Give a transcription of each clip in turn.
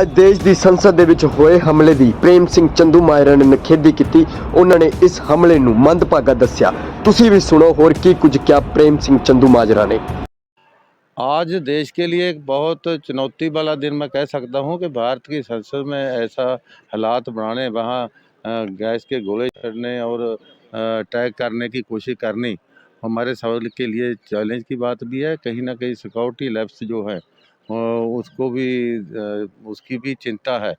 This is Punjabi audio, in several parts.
ਅੱਜ ਦੇਸ਼ ਦੀ ਸੰਸਦ ਦੇ ਵਿੱਚ ਹੋਏ ਹਮਲੇ ਦੀ ਪ੍ਰੇਮ ਸਿੰਘ ਚੰਦੂ ਮਾਇਰਾ ਨੇ ਨਿਖੇਧੀ ਕੀਤੀ ਉਹਨਾਂ ਨੇ ਇਸ ਹਮਲੇ ਨੂੰ ਮੰਦਭਾਗਾ ਦੱਸਿਆ ਤੁਸੀਂ ਵੀ ਸੁਣੋ ਹੋਰ ਕੀ ਕੁਝ ਕਿਹਾ ਪ੍ਰੇਮ ਸਿੰਘ ਚੰਦੂ ਮਾਜਰਾ ਨੇ आज देश के लिए एक बहुत चुनौती वाला दिन मैं कह सकता हूँ कि भारत की संसद में ऐसा हालात बनाने वहाँ अ, गैस के गोले चढ़ने और अटैक करने की कोशिश करनी हमारे सवाल के लिए चैलेंज की बात भी है कहीं ना कहीं सिक्योरिटी लैब्स जो है अ, उसको भी अ, उसकी भी चिंता है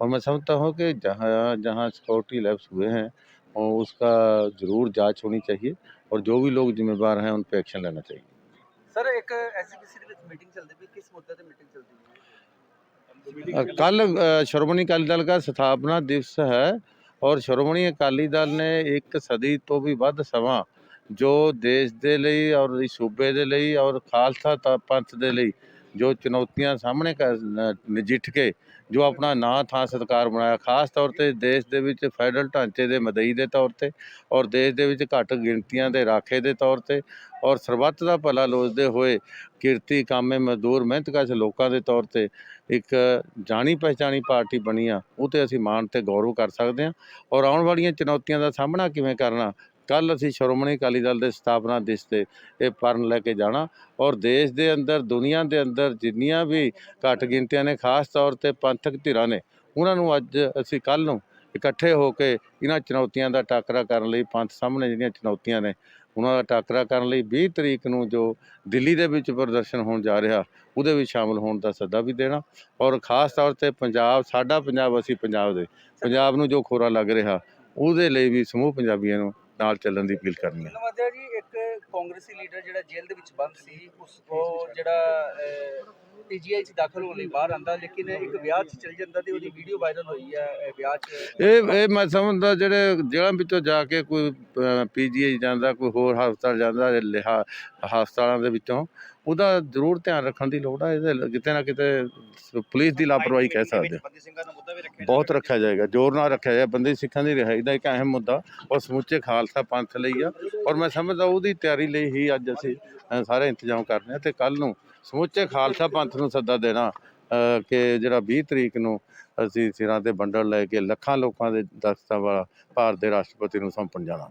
और मैं समझता हूँ कि जहाँ जहाँ सिक्योरिटी लैब्स हुए हैं अ, उसका ज़रूर जांच होनी चाहिए और जो भी लोग जिम्मेदार हैं उन पर एक्शन लेना चाहिए ਸਰ ਇੱਕ ਐਸਜੀਪੀਸੀ ਦੇ ਵਿੱਚ ਮੀਟਿੰਗ ਚੱਲਦੀ ਪਈ ਕਿਸ ਮੁੱਦੇ ਤੇ ਮੀਟਿੰਗ ਚੱਲਦੀ ਹੈ कल अ, श्रोमणी अकाली दल का स्थापना दिवस है और ਸ਼੍ਰੋਮਣੀ ਅਕਾਲੀ ਦਲ ਨੇ ਇੱਕ ਸਦੀ ਤੋਂ ਵੀ ਵੱਧ ਸਮਾਂ ਜੋ ਦੇਸ਼ ਦੇ ਲਈ ਔਰ ਇਸ ਸੂਬੇ ਦੇ ਲਈ ਔਰ ਖਾਲਸਾ ਤ- ਪੰਥ ਦੇ ਲਈ ਜੋ ਚੁਣੌਤੀਆਂ ਸਾਹਮਣੇ ਕ- ਨਜਿੱਠ ਕੇ ਜੋ ਆਪਣਾ ਨਾਂ, ਥਾਂ, ਸਤਕਾਰ ਬਣਾਇਆ, ਖਾਸ ਤੌਰ ਤੇ ਦੇਸ਼ ਦੇ ਵਿੱਚ ਫੈਡਰਲ ਢਾਂਚੇ ਦੇ ਮਦਈ ਦੇ ਤੌਰ ਤੇ ਔਰ ਦੇਸ਼ ਦੇ ਵਿੱਚ ਘੱਟ ਗਿਣਤੀਆਂ ਦੇ ਰਾਖੇ ਦੇ ਤੌਰ ਤੇ ਔਰ ਸਰਬੱਤ ਦਾ ਭਲਾ ਲੋਚਦੇ ਹੋਏ ਕਿਰਤੀ, ਕਾਮੇ ਮਜ਼ਦੂਰ, ਮਿਹਨਤਕਸ਼ ਲੋਕਾਂ ਦੇ ਤੌਰ ਤੇ ਇੱਕ ਜਾਣੀ ਪਹਿਚਾਣੀ ਪਾਰਟੀ ਬਣੀ ਆ ਉਹ ਤੇ ਅਸੀਂ ਮਾਣ ਤੇ ਗੌਰਵ ਕਰ ਸਕਦੇ ਹਾਂ। ਔਰ ਆਉਣ ਵਾਲੀਆਂ ਚੁਣੌਤੀਆਂ ਦਾ ਸਾਹਮਣਾ ਕਿਵੇਂ ਕਰਨਾ ਕੱਲ ਅਸੀਂ ਸ਼੍ਰੋਮਣੀ ਅਕਾਲੀ ਦਲ ਦੇ ਸਥਾਪਨਾ ਦਿਵਸ ਤੇ ਇਹ ਪਰਨ ਲੈ ਕੇ ਜਾਣਾ ਔਰ ਦੇਸ਼ ਦੇ ਅੰਦਰ, ਦੁਨੀਆ ਦੇ ਅੰਦਰ ਜਿੰਨੀਆਂ ਵੀ ਘੱਟ ਗਿਣਤੀਆਂ ਨੇ, ਖਾਸ ਤੌਰ ਤੇ ਪੰਥਕ ਧਿਰਾਂ ਨੇ, ਉਹਨਾਂ ਨੂੰ ਅੱਜ ਅਸੀਂ ਕੱਲ ਨੂੰ ਇਕੱਠੇ ਹੋ ਕੇ ਇਹਨਾਂ ਚੁਣੌਤੀਆਂ ਦਾ ਟਾਕਰਾ ਕਰਨ ਲਈ ਪੰਥ ਸਾਹਮਣੇ ਜਿਹੜੀਆਂ ਚੁਣੌਤੀਆਂ ਨੇ, ਉਹਨਾਂ ਦਾ ਟਾਕਰਾ ਕਰਨ ਲਈ 20 ਤਰੀਕ ਨੂੰ ਜੋ ਦਿੱਲੀ ਦੇ ਵਿੱਚ ਪ੍ਰਦਰਸ਼ਨ ਹੋਣ ਜਾ ਰਿਹਾ, ਉਹਦੇ ਵਿੱਚ ਸ਼ਾਮਲ ਹੋਣ ਦਾ ਸੱਦਾ ਵੀ ਦੇਣਾ ਔਰ ਖਾਸ ਤੌਰ ਤੇ ਪੰਜਾਬ, ਸਾਡਾ ਪੰਜਾਬ, ਅਸੀਂ ਪੰਜਾਬ ਦੇ, ਪੰਜਾਬ ਨੂੰ ਜੋ ਖੋਰਾ ਲੱਗ ਰਿਹਾ, ਉਹਦੇ ਲਈ ਵੀ ਸਮੂਹ ਪੰਜਾਬੀਆਂ ਨੂੰ ਨਾਲ ਚੱਲਣ ਦੀ ਅਪੀਲ ਕਰਨੀ ਹੈ ਨਵਾਜਾ ਜੀ ਇੱਕ ਕਾਂਗਰਸੀ ਲੀਡਰ ਜਿਹੜਾ ਜੇਲ੍ਹ ਦੇ ਵਿੱਚ ਬੰਦ ਸੀ ਉਸ ਉਹ ਜਿਹੜਾ ਪੀਜੀਆਈ 'ਚ ਦਾਖਲ ਹੋਣ ਲਈ ਬਾਹਰ ਆਂਦਾ ਲੇਕਿਨ ਇੱਕ ਵਿਆਹ 'ਚ ਚਲ ਜਾਂਦਾ ਤੇ ਉਹਦੀ ਵੀਡੀਓ ਵਾਇਰਲ ਹੋਈ ਹੈ ਵਿਆਹ 'ਚ ਇਹ ਇਹ ਮੈਂ ਸਮਝਦਾ ਜਿਹੜੇ ਜੇਲ੍ਹਾਂ ਵਿੱਚੋਂ ਜਾ ਕੇ ਕੋਈ ਪੀਜੀਆਈ ਜਾਂਦਾ ਕੋਈ ਹੋਰ ਹਸਪਤਾਲ ਜਾਂਦਾ ਲਿਹਾ ਹਸਪਤਾਲਾਂ ਦੇ ਵਿੱਚੋਂ ਉਹਦਾ ਜ਼ਰੂਰ ਧਿਆਨ ਰੱਖਣ ਦੀ ਲੋੜ ਹੈ ਇਹਦੇ ਕਿਤੇ ਨਾ ਕਿਤੇ ਪੁਲਿਸ ਦੀ ਲਾਪਰਵਾਹੀ ਕਹਿ ਸਕਦੇ ਹਾਂ। ਬੰਦੀ ਸਿੰਘਾਂ ਦਾ ਮੁੱਦਾ ਵੀ ਰੱਖਿਆ ਬਹੁਤ ਰੱਖਿਆ ਜਾਏਗਾ ਜ਼ੋਰ ਨਾਲ ਰੱਖਿਆ ਜਾਏ ਬੰਦੇ ਸਿੱਖਾਂ ਦੀ ਰਿਹਾਈ ਦਾ ਇੱਕ ਅਹਿਮ ਮੁੱਦਾ ਔਰ ਸਮੁੱਚੇ ਖਾਲਸਾ ਪੰਥ ਲਈ ਆ ਔਰ ਮੈਂ ਸਮਝਦਾ ਉਹਦੀ ਤਿਆਰੀ ਲਈ ਹੀ ਅੱਜ ਅਸੀਂ ਸਾਰੇ ਇੰਤਜ਼ਾਮ ਕਰ ਰਹੇ ਹਾਂ ਤੇ ਕੱਲ ਨੂੰ ਸਮੁੱਚੇ ਖਾਲਸਾ ਪੰਥ ਨੂੰ ਸੱਦਾ ਦੇਣਾ ਕਿ ਜਿਹੜਾ 20 ਤਰੀਕ ਨੂੰ ਅਸੀਂ ਸਿਰਾਂ ਤੇ ਬੰਡਲ ਲੈ ਕੇ ਲੱਖਾਂ ਲੋਕਾਂ ਦੇ ਦਸਤਾਂ ਵਾਲਾ ਭਾਰਤ ਦੇ ਰਾਸ਼ਟਰਪਤੀ ਨੂੰ ਸੌਂਪਣ ਜਾਣਾ।